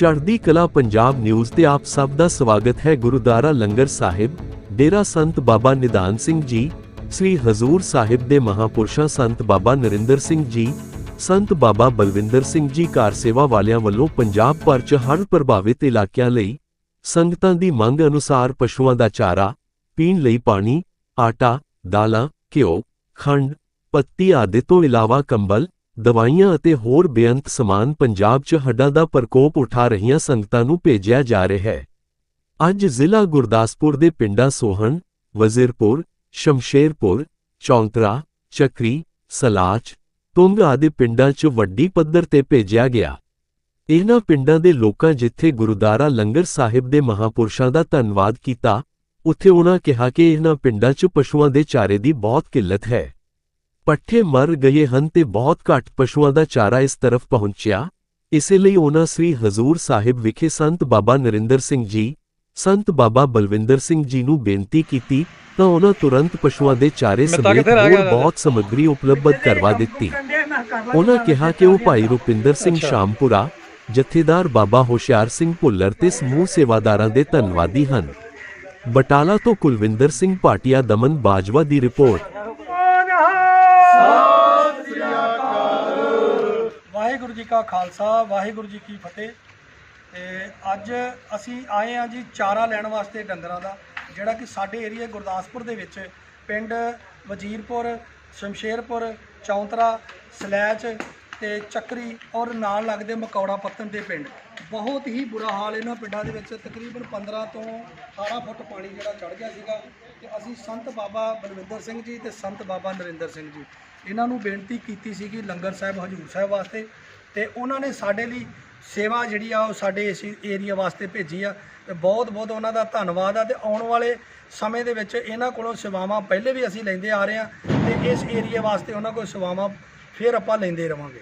ਚੜ੍ਹਦੀ ਕਲਾ ਪੰਜਾਬ ਨਿਊਜ਼ ਤੇ ਆਪ ਸਭ ਦਾ ਸਵਾਗਤ ਹੈ ਗੁਰਦੁਆਰਾ ਲੰਗਰ ਸਾਹਿਬ, ਡੇਰਾ ਸੰਤ ਬਾਬਾ ਨਿਧਾਨ ਸਿੰਘ ਜੀ, ਸ੍ਰੀ ਹਜ਼ੂਰ ਸਾਹਿਬ ਦੇ ਮਹਾਪੁਰਸ਼ਾਂ ਸੰਤ ਬਾਬਾ ਨਰਿੰਦਰ ਸਿੰਘ ਜੀ, ਸੰਤ ਬਾਬਾ ਬਲਵਿੰਦਰ ਸਿੰਘ ਜੀ ਕਾਰ ਸੇਵਾ ਵਾਲਿਆਂ ਵੱਲੋਂ ਪੰਜਾਬ ਭਰ ਚ ਹੜ੍ਹ ਪ੍ਰਭਾਵਿਤ ਇਲਾਕਿਆਂ ਲਈ ਸੰਗਤਾਂ ਦੀ ਮੰਗ ਅਨੁਸਾਰ ਪਸ਼ੂਆਂ ਦਾ ਚਾਰਾ, ਪੀਣ ਲਈ ਪਾਣੀ, ਆਟਾ, ਦਾਲਾਂ, ਘਿਓ, ਖੰਡ, ਪੱਤੀ ਆਦਿ ਤੋਂ ਇਲਾਵਾ ਕੰਬਲ ਦਵਾਈਆਂ ਅਤੇ ਹੋਰ ਬੇਅੰਤ ਸਮਾਨ ਪੰਜਾਬ 'ਚ ਹੱਡਾਂ ਦਾ ਪ੍ਰਕੋਪ ਉਠਾ ਰਹੀਆਂ ਸੰਗਤਾਂ ਨੂੰ ਭੇਜਿਆ ਜਾ ਰਿਹਾ ਹੈ। ਅੱਜ ਜ਼ਿਲ੍ਹਾ ਗੁਰਦਾਸਪੁਰ ਦੇ ਪਿੰਡਾਂ ਸੋਹਣ, ਵਜ਼ੀਰਪੁਰ, ਸ਼ਮਸ਼ੇਰਪੁਰ, ਚੌਂਤਰਾ, ਚੱਕਰੀ, ਸਲਾਚ, ਤੁੰਗ ਆਦਿ ਪਿੰਡਾਂ 'ਚ ਵੱਡੀ ਪੱਧਰ ਤੇ ਭੇਜਿਆ ਗਿਆ। ਇਹਨਾਂ ਪਿੰਡਾਂ ਦੇ ਲੋਕਾਂ ਜਿੱਥੇ ਗੁਰਦੁਆਰਾ ਲੰਗਰ ਸਾਹਿਬ ਦੇ ਮਹਾਪੁਰਸ਼ਾਂ ਦਾ ਧੰਨਵਾਦ ਕੀਤਾ, ਉੱਥੇ ਉਹਨਾਂ ਕਿਹਾ ਕਿ ਇਹਨਾਂ ਪਿੰਡਾਂ 'ਚ ਪਸ਼ੂਆਂ ਦੇ ਚਾਰੇ ਦੀ ਬਹੁਤ ਕਿੱਲਤ ਹੈ। ਪੱਠੇ ਮਰ ਗਏ ਹਨ ਤੇ ਬਹੁਤ ਘੱਟ ਪਸ਼ੂਆਂ ਦਾ ਚਾਰਾ ਇਸ ਤਰਫ ਪਹੁੰਚਿਆ। ਇਸੇ ਲਈ ਉਹਨਾਂ ਸ੍ਰੀ ਹਜ਼ੂਰ ਸਾਹਿਬ ਵਿਖੇ ਸੰਤ ਬਾਬਾ ਨਰਿੰਦਰ ਸਿੰਘ ਜੀ ਸੰਤ ਬਾਬਾ ਬਲਵਿੰਦਰ ਸਿੰਘ ਜੀ ਨੂੰ ਬੇਨਤੀ ਕੀਤੀ ਤਾਂ ਉਹਨਾਂ ਤੁਰੰਤ ਪਸ਼ੂਆਂ ਦੇ ਚਾਰੇ ਸਮੇਤ ਹੋਰ ਬਹੁਤ ਸਮੱਗਰੀ ਉਪਲਬਧ ਕਰਵਾ ਦਿੱਤੀ। ਉਹਨਾਂ ਕਿਹਾ ਕਿ ਉਹ ਭਾਈ ਰੁਪਿੰਦਰ ਸਿੰਘ ਸ਼ਾਮਪੁਰਾ ਜਥੇਦਾਰ ਬਾਬਾ ਹੋਸ਼ਿਆਰ ਸਿੰਘ ਭੁੱਲਰ ਤੇ ਸਮੂਹ ਸੇਵਾਦਾਰਾਂ ਦੇ ਧੰਨਵਾਦੀ ਹਨ। ਬਟਾਲਾ ਤੋਂ ਕੁਲਵਿੰਦਰ ਸਿੰਘ ਭਾਟੀਆ ਦਮਨ ਬਾਜਵਾ ਦੀ ਰਿਪੋਰਟ। ਵਾਹਿਗੁਰੂ ਜੀ ਕਾ ਖਾਲਸਾ, ਵਾਹਿਗੁਰੂ ਜੀ ਕੀ ਫਤਿਹ। ਤੇ ਅੱਜ ਅਸੀਂ ਆਏ ਆ ਜੀ ਚਾਰਾ ਲੈਣ ਵਾਸਤੇ ਡੰਗਰਾਂ ਦਾ, ਜਿਹੜਾ ਕਿ ਸਾਡੇ ਏਰੀਆ ਗੁਰਦਾਸਪੁਰ ਦੇ ਵਿੱਚ ਪਿੰਡ ਵਜੀਰਪੁਰ, ਸ਼ਮਸ਼ੇਰਪੁਰ, ਚੌਂਤਰਾ, ਸਲੈਚ ਤੇ ਚੱਕਰੀ ਔਰ ਨਾਲ ਲੱਗਦੇ ਮਕੌੜਾ ਪੱਤਨ ਦੇ ਪਿੰਡ। ਬਹੁਤ ਹੀ ਬੁਰਾ ਹਾਲ ਇਹਨਾਂ ਪਿੰਡਾਂ ਦੇ ਵਿੱਚ। ਤਕਰੀਬਨ 15 ਤੋਂ 18 ਫੁੱਟ ਪਾਣੀ ਜਿਹੜਾ ਚੜ ਗਿਆ ਸੀਗਾ ਤੇ ਅਸੀਂ ਸੰਤ ਬਾਬਾ ਬਲਵਿੰਦਰ ਸਿੰਘ ਜੀ ਤੇ ਸੰਤ ਬਾਬਾ ਨਰਿੰਦਰ ਸਿੰਘ ਜੀ। ਇਹਨਾਂ ਨੂੰ ਬੇਨਤੀ ਕੀਤੀ ਸੀਗੀ ਲੰਗਰ ਸਾਹਿਬ, ਹਜੂਰ ਸਾਹਿਬ ਵਾਸਤੇ ਤੇ ਉਹਨਾਂ ਨੇ ਸਾਡੇ ਲਈ ਸੇਵਾ ਜਿਹੜੀ ਆ ਉਹ ਸਾਡੇ ਇਸ ਏਰੀਆ ਵਾਸਤੇ ਭੇਜੀ ਆ ਤੇ ਬਹੁਤ ਬਹੁਤ ਉਹਨਾਂ ਦਾ ਧੰਨਵਾਦ ਆ ਤੇ ਆਉਣ ਵਾਲੇ ਸਮੇਂ ਦੇ ਵਿੱਚ ਇਹਨਾਂ ਕੋਲੋਂ ਸੇਵਾਵਾਂ ਪਹਿਲੇ ਵੀ ਅਸੀਂ ਲੈਂਦੇ ਆ ਰਹੇ ਆ ਤੇ ਇਸ ਏਰੀਆ ਵਾਸਤੇ ਉਹਨਾਂ ਕੋਲ ਸੇਵਾਵਾਂ ਫਿਰ ਆਪਾਂ ਲੈਂਦੇ ਰਵਾਂਗੇ।